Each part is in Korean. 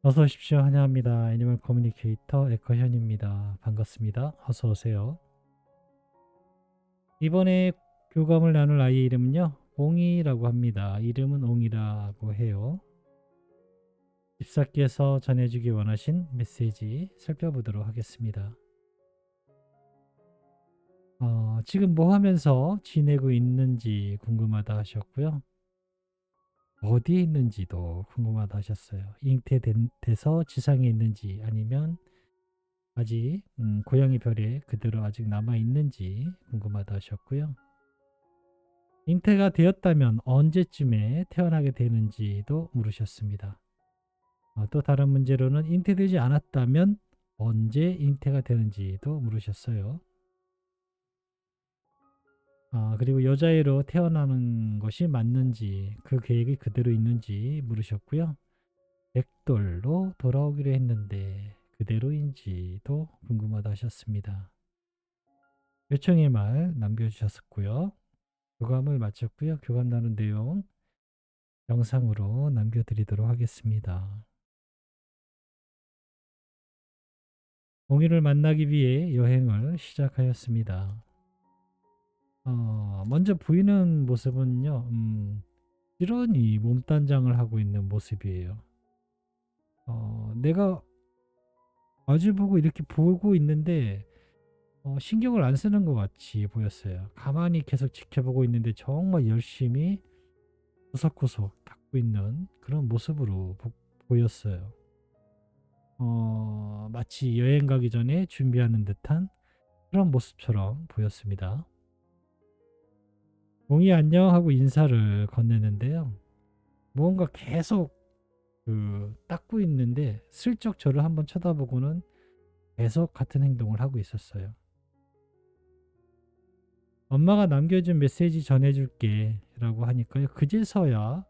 어서 오십시오. 환영합니다. 애니멀 커뮤니케이터 에커현입니다. 반갑습니다. 어서 오세요. 이번에 교감을 나눌 아이의 이름은요. 옹이라고 합니다. 이름은 옹이라고 해요. 집사께서 전해주기 원하신 메시지 살펴보도록 하겠습니다. 어, 지금 뭐 하면서 지내고 있는지 궁금하다 하셨고요. 어디에 있는지도 궁금하다 하셨어요. 잉태돼서 지상에 있는지 아니면 아직 음, 고양이 별에 그대로 아직 남아 있는지 궁금하다 하셨고요. 잉태가 되었다면 언제쯤에 태어나게 되는지도 물으셨습니다. 어, 또 다른 문제로는 잉태되지 않았다면 언제 잉태가 되는지도 물으셨어요. 아, 그리고 여자애로 태어나는 것이 맞는지 그 계획이 그대로 있는지 물으셨고요. 백돌로 돌아오기로 했는데 그대로인지도 궁금하다 하셨습니다. 요청의 말 남겨주셨었고요. 교감을 마쳤고요. 교감 나눈 내용 영상으로 남겨드리도록 하겠습니다. 공이를 만나기 위해 여행을 시작하였습니다. 어, 먼저 보이는 모습은요, 음, 이런이 몸단장을 하고 있는 모습이에요. 어, 내가 마주보고 이렇게 보고 있는데 어, 신경을 안 쓰는 것 같이 보였어요. 가만히 계속 지켜보고 있는데 정말 열심히 구석구석 닦고 있는 그런 모습으로 보, 보였어요. 어, 마치 여행 가기 전에 준비하는 듯한 그런 모습처럼 보였습니다. 옹이 안녕 하고 인사를 건네는데요. 무언가 계속 그 닦고 있는데 슬쩍 저를 한번 쳐다보고는 계속 같은 행동을 하고 있었어요. 엄마가 남겨준 메시지 전해줄게 라고 하니까요. 그제서야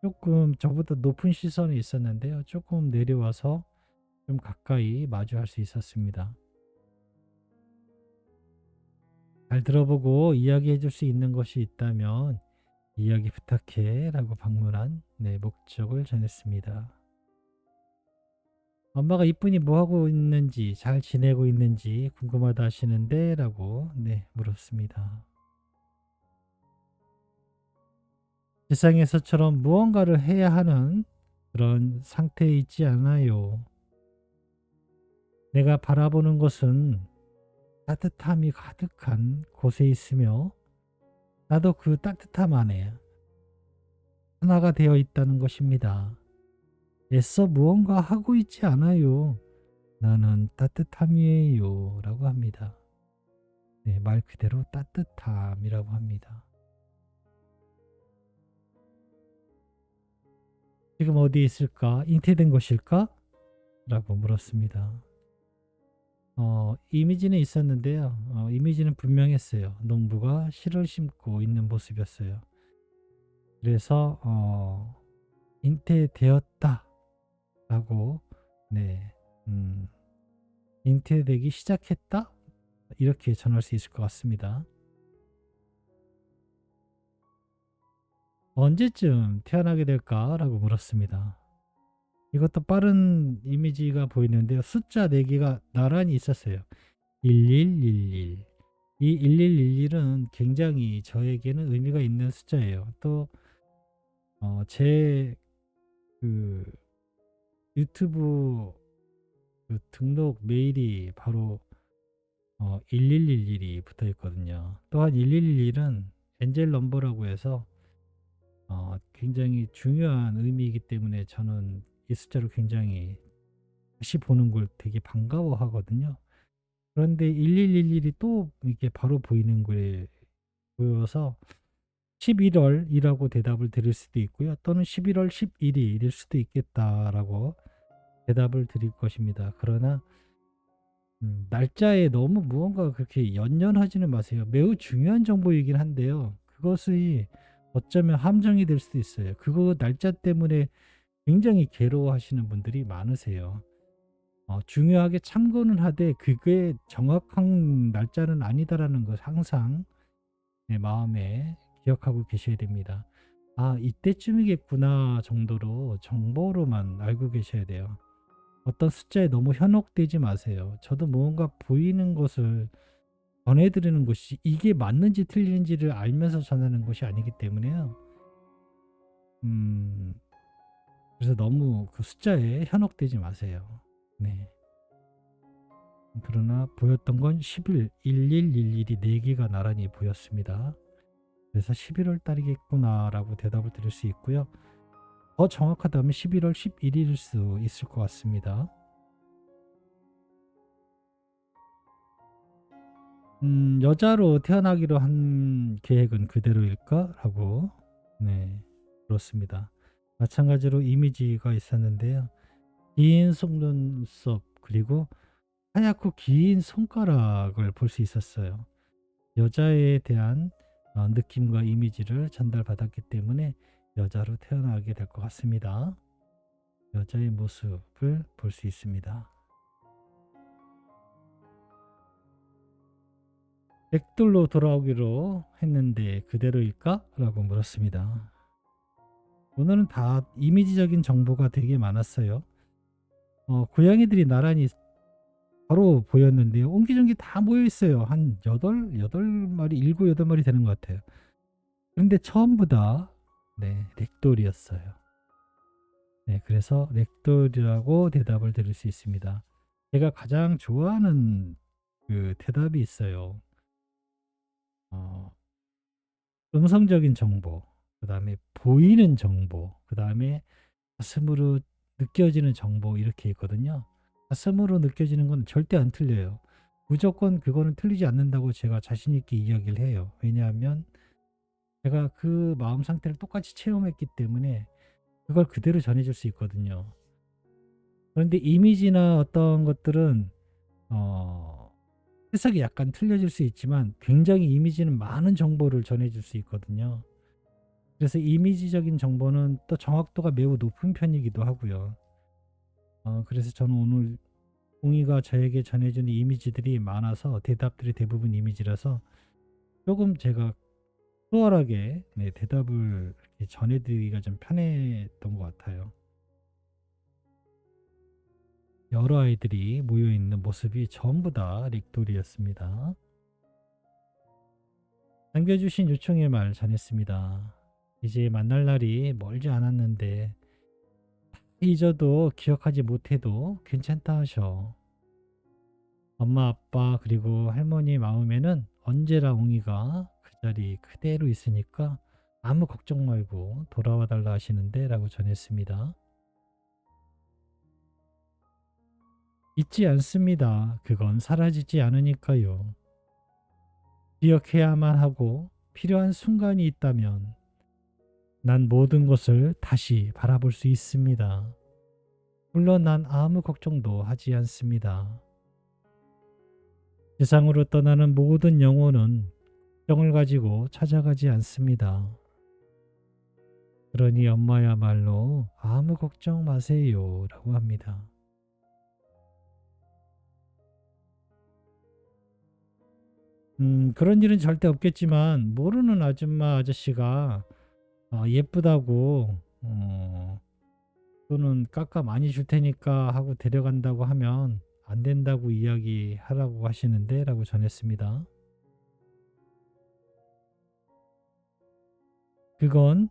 조금 저보다 높은 시선이 있었는데요. 조금 내려와서 좀 가까이 마주할 수 있었습니다. 잘 들어보고 이야기해 줄 수 있는 것이 있다면 이야기 부탁해 라고 방문한 내 목적을 전했습니다. 엄마가 이쁜이 뭐 하고 있는지 잘 지내고 있는지 궁금하다 하시는데 라고 네 물었습니다. 세상에서처럼 무언가를 해야 하는 그런 상태에 있지 않아요. 내가 바라보는 것은 따뜻함이 가득한 곳에 있으며 나도 그 따뜻함 안에 하나가 되어 있다는 것입니다. 애써 무언가 하고 있지 않아요. 나는 따뜻함이에요. 라고 합니다. 네, 말 그대로 따뜻함이라고 합니다. 지금 어디에 있을까? 잉태된 것일까? 라고 물었습니다. 어, 이미지는 있었는데요. 어, 이미지는 분명했어요. 농부가 실을 심고 있는 모습이었어요. 그래서 어, 잉태되었다 라고 네, 음, 잉태되기 시작했다 이렇게 전할 수 있을 것 같습니다. 언제쯤 태어나게 될까라고 물었습니다. 이것도 빠른 이미지가 보이는데요. 숫자 4개가 나란히 있었어요. 1111. 이 1111은 굉장히 저에게는 의미가 있는 숫자예요. 또, 어, 제, 그, 유튜브 그 등록 메일이 바로, 어, 1111이 붙어 있거든요. 또한 1111은 엔젤 넘버라고 해서, 어, 굉장히 중요한 의미이기 때문에 저는 이 숫자를 굉장히 다시 보는 걸 되게 반가워 하거든요. 그런데 1111이 또 이게 바로 보이는 거에 보여서 11월이라고 대답을 드릴 수도 있고요. 또는 11월 11일일 수도 있겠다라고 대답을 드릴 것입니다. 그러나 음, 날짜에 너무 무언가 그렇게 연연하지는 마세요. 매우 중요한 정보이긴 한데요. 그것이 어쩌면 함정이 될 수도 있어요. 그거 날짜 때문에 굉장히 괴로워하시는 분들이 많으세요. 어, 중요하게 참고는 하되 그게 정확한 날짜는 아니다라는 것 항상 내 마음에 기억하고 계셔야 됩니다. 아, 이때쯤이겠구나 정도로 정보로만 알고 계셔야 돼요. 어떤 숫자에 너무 현혹되지 마세요. 저도 뭔가 보이는 것을 전해드리는 것이 이게 맞는지 틀리는지를 알면서 전하는 것이 아니기 때문에요. 음, 그래서 너무 그 숫자에 현혹되지 마세요. 네. 그러나 보였던 건 11, 1111이 4개가 나란히 보였습니다. 그래서 11월 달이겠구나 라고 대답을 드릴 수 있고요. 더 정확하다면 11월 11일일 수 있을 것 같습니다. 음, 여자로 태어나기로 한 계획은 그대로일까? 라고, 네, 그렇습니다. 마찬가지로 이미지가 있었는데요. 긴 속눈썹, 그리고 하얗고 긴 손가락을 볼 수 있었어요. 여자에 대한 어, 느낌과 이미지를 전달받았기 때문에 여자로 태어나게 될 것 같습니다. 여자의 모습을 볼 수 있습니다. 백돌로 돌아오기로 했는데 그대로일까? 라고 물었습니다. 오늘은 다 이미지적인 정보가 되게 많았어요. 어, 고양이들이 나란히 바로 보였는데요. 옹기종기 다 모여 있어요. 한 8, 8마리, 7, 8마리 되는 것 같아요. 그런데 처음부 다 네, 렉돌이었어요. 네, 그래서 렉돌이라고 대답을 드릴 수 있습니다. 제가 가장 좋아하는 그 대답이 있어요. 어, 음성적인 정보, 그 다음에 보이는 정보, 그 다음에 가슴으로 느껴지는 정보 이렇게 있거든요. 가슴으로 느껴지는 건 절대 안 틀려요. 무조건 그거는 틀리지 않는다고 제가 자신 있게 이야기를 해요. 왜냐하면 제가 그 마음 상태를 똑같이 체험했기 때문에 그걸 그대로 전해줄 수 있거든요. 그런데 이미지나 어떤 것들은 어, 해석이 약간 틀려질 수 있지만 굉장히 이미지는 많은 정보를 전해줄 수 있거든요. 그래서 이미지적인 정보는 또 정확도가 매우 높은 편이기도 하고요. 어, 그래서 저는 오늘 웅이가 저에게 전해준 이미지들이 많아서 대답들이 대부분 이미지라서 조금 제가 수월하게 네, 대답을 전해드리기가 좀 편했던 것 같아요. 여러 아이들이 모여 있는 모습이 전부 다 릭돌이었습니다. 남겨주신 요청의 말 전했습니다. 이제 만날 날이 멀지 않았는데 잊어도 기억하지 못해도 괜찮다 하셔. 엄마, 아빠, 그리고 할머니 마음에는 언제나 웅이가 그 자리 그대로 있으니까 아무 걱정 말고 돌아와 달라 하시는데 라고 전했습니다. 잊지 않습니다. 그건 사라지지 않으니까요. 기억해야만 하고 필요한 순간이 있다면 난 모든 것을 다시 바라볼 수 있습니다. 물론 난 아무 걱정도 하지 않습니다. 세상으로 떠나는 모든 영혼은 걱정을 가지고 찾아가지 않습니다. 그러니 엄마야말로 아무 걱정 마세요. 라고 합니다. 음, 그런 일은 절대 없겠지만, 모르는 아줌마 아저씨가 어, 예쁘다고, 어, 또는 깎아 많이 줄 테니까 하고 데려간다고 하면 안 된다고 이야기하라고 하시는데 라고 전했습니다. 그건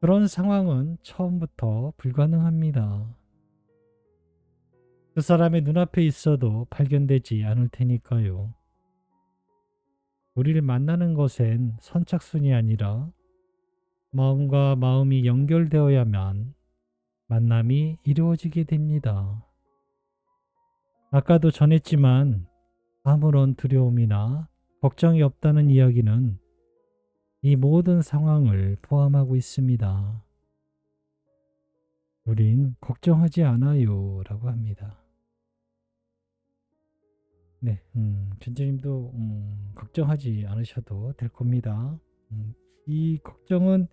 그런 상황은 처음부터 불가능합니다. 그 사람의 눈앞에 있어도 발견되지 않을 테니까요. 우리를 만나는 것엔 선착순이 아니라 마음과 마음이 연결되어야만 만남이 이루어지게 됩니다. 아까도 전했지만 아무런 두려움이나 걱정이 없다는 이야기는 이 모든 상황을 포함하고 있습니다. 우린 걱정하지 않아요. 라고 합니다. 네, 음, 전주님도 음, 걱정하지 않으셔도 될 겁니다. 음, 이 걱정은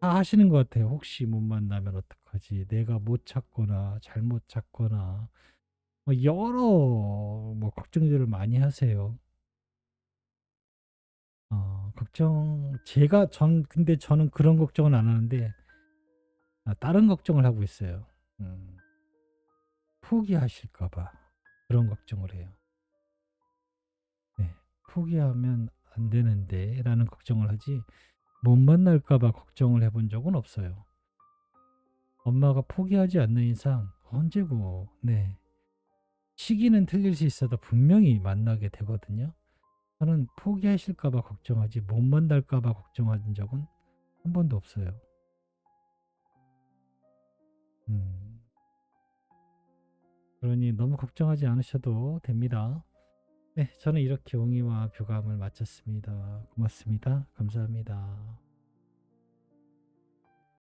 다 하시는 것 같아요. 혹시 못 만나면 어떡하지? 내가 못 찾거나 잘못 찾거나 뭐 여러 뭐 걱정들을 많이 하세요. 어, 걱정 제가 전 근데 저는 그런 걱정은 안 하는데 아, 다른 걱정을 하고 있어요. 음. 포기하실까 봐 그런 걱정을 해요. 네. 포기하면 안 되는데 라는 걱정을 하지 못 만날까 봐 걱정을 해본 적은 없어요. 엄마가 포기하지 않는 이상 언제고 네. 시기는 틀릴 수 있어도 분명히 만나게 되거든요. 저는 포기하실까 봐 걱정하지 못 만날까 봐 걱정한 적은 한 번도 없어요. 음. 그러니 너무 걱정하지 않으셔도 됩니다. 네, 저는 이렇게 옹이와 교감을 마쳤습니다. 고맙습니다. 감사합니다.